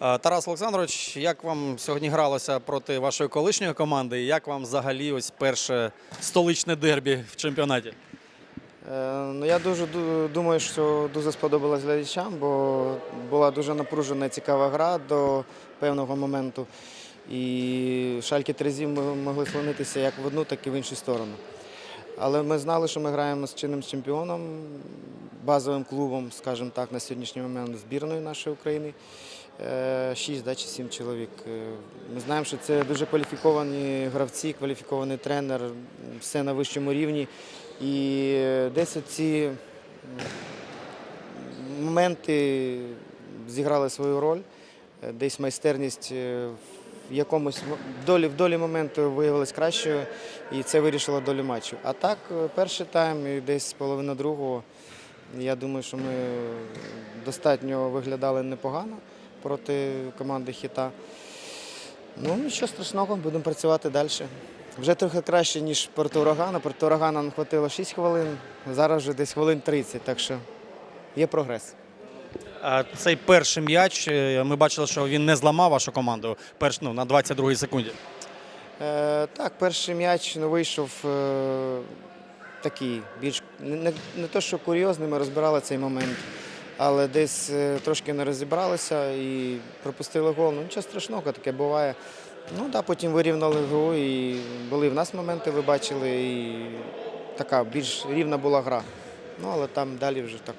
Е, Тарас Олександрович, як вам сьогодні гралося проти вашої колишньої команди? І як вам взагалі ось перше столичне дербі в чемпіонаті? Е, Ну, я дуже думаю, що дуже сподобалось глядачам, бо була дуже напружена цікава гра до певного моменту. І шальки Терезів могли слонитися як в одну, так і в іншу сторону. Але ми знали, що ми граємо з чинним чемпіоном, базовим клубом, скажімо так, на сьогоднішній момент збірної нашої України. Е, Шість да, чи сім чоловік. Е, Ми знаємо, що це дуже кваліфіковані гравці, кваліфікований тренер, все на вищому рівні. І е, десь ці моменти зіграли свою роль, десь майстерність е, в якомусь долі, в долі моменту виявилась кращою, і це вирішило долю матчу. А так, е, перший тайм і десь половина другого, я думаю, що ми достатньо виглядали непогано проти команди Хіта. Ну, нічого страшного, будемо працювати далі. Вже трохи краще, ніж проти урагана. Проти урагана нам хватило 6 хвилин, зараз вже десь хвилин 30, так що є прогрес. Цей перший м'яч, е, ми бачили, що він не зламав вашу команду перш, ну, на 22-й секунді. Е, так, перший м'яч ну, вийшов е, такий, більш не, не, не то, що курйозний, ми розбирали цей момент, але десь е, трошки не розібралися і пропустили гол. Ну, нічого страшного, таке буває. Ну да, потім вирівняли гру і були в нас моменти, ви бачили, і така більш рівна була гра. Ну, але там далі вже так